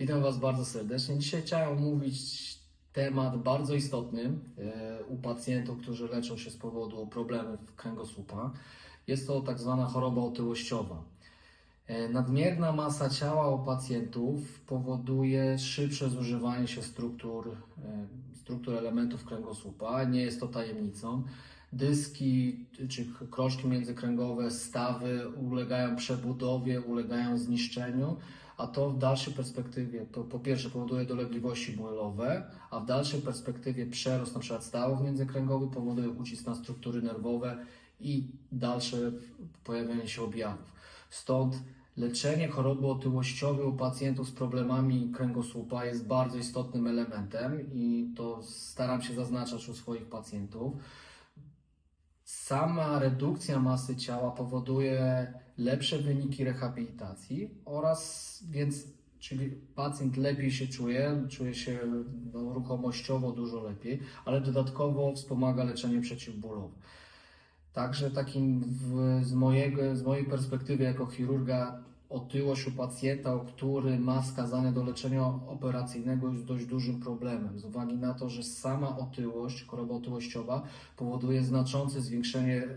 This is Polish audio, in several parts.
Witam Was bardzo serdecznie. Dzisiaj chciałem omówić temat bardzo istotny e, u pacjentów, którzy leczą się z powodu problemów kręgosłupa. Jest to tak zwana choroba otyłościowa. E, Nadmierna masa ciała u pacjentów powoduje szybsze zużywanie się struktur, e, struktur elementów kręgosłupa. Nie jest to tajemnicą. Dyski czy krążki międzykręgowe, stawy ulegają przebudowie, ulegają zniszczeniu, a to w dalszej perspektywie to po pierwsze powoduje dolegliwości bólowe, a w dalszej perspektywie przerost przykład stawów międzykręgowych powoduje ucisk na struktury nerwowe i dalsze pojawianie się objawów. Stąd leczenie choroby otyłościowej u pacjentów z problemami kręgosłupa jest bardzo istotnym elementem i to staram się zaznaczać u swoich pacjentów. Sama redukcja masy ciała powoduje lepsze wyniki rehabilitacji oraz więc czyli pacjent lepiej się czuje, czuje się no, ruchomościowo dużo lepiej, ale dodatkowo wspomaga leczenie przeciwbólowe. Także takim w, z, mojego, z mojej perspektywy jako chirurga otyłość u pacjenta, który ma skazanie do leczenia operacyjnego jest dość dużym problemem z uwagi na to, że sama otyłość, choroba otyłościowa powoduje znaczące zwiększenie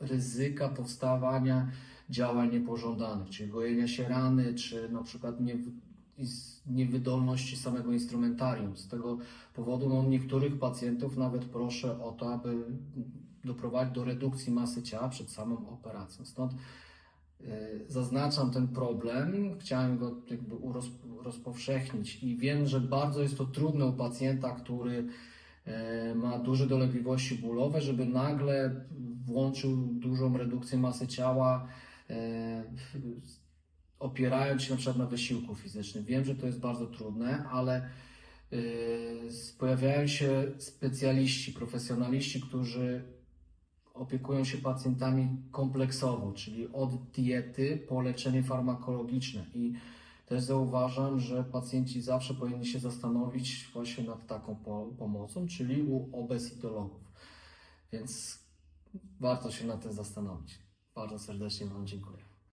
ryzyka powstawania działań niepożądanych, czyli gojenia się rany, czy na przykład nie, niewydolności samego instrumentarium. Z tego powodu no, niektórych pacjentów nawet proszę o to, aby doprowadzić do redukcji masy ciała przed samą operacją. Stąd zaznaczam ten problem, chciałem go jakby rozpowszechnić i wiem, że bardzo jest to trudne u pacjenta, który e, ma duże dolegliwości bólowe, żeby nagle włączył dużą redukcję masy ciała, e, opierając się na przykład na wysiłku fizycznym. Wiem, że to jest bardzo trudne, ale pojawiają się specjaliści, profesjonaliści, którzy opiekują się pacjentami kompleksowo, czyli od diety po leczenie farmakologiczne. I też zauważam, że pacjenci zawsze powinni się zastanowić właśnie nad taką po- pomocą, czyli u obezitologów. Więc warto się nad tym zastanowić. Bardzo serdecznie Wam dziękuję.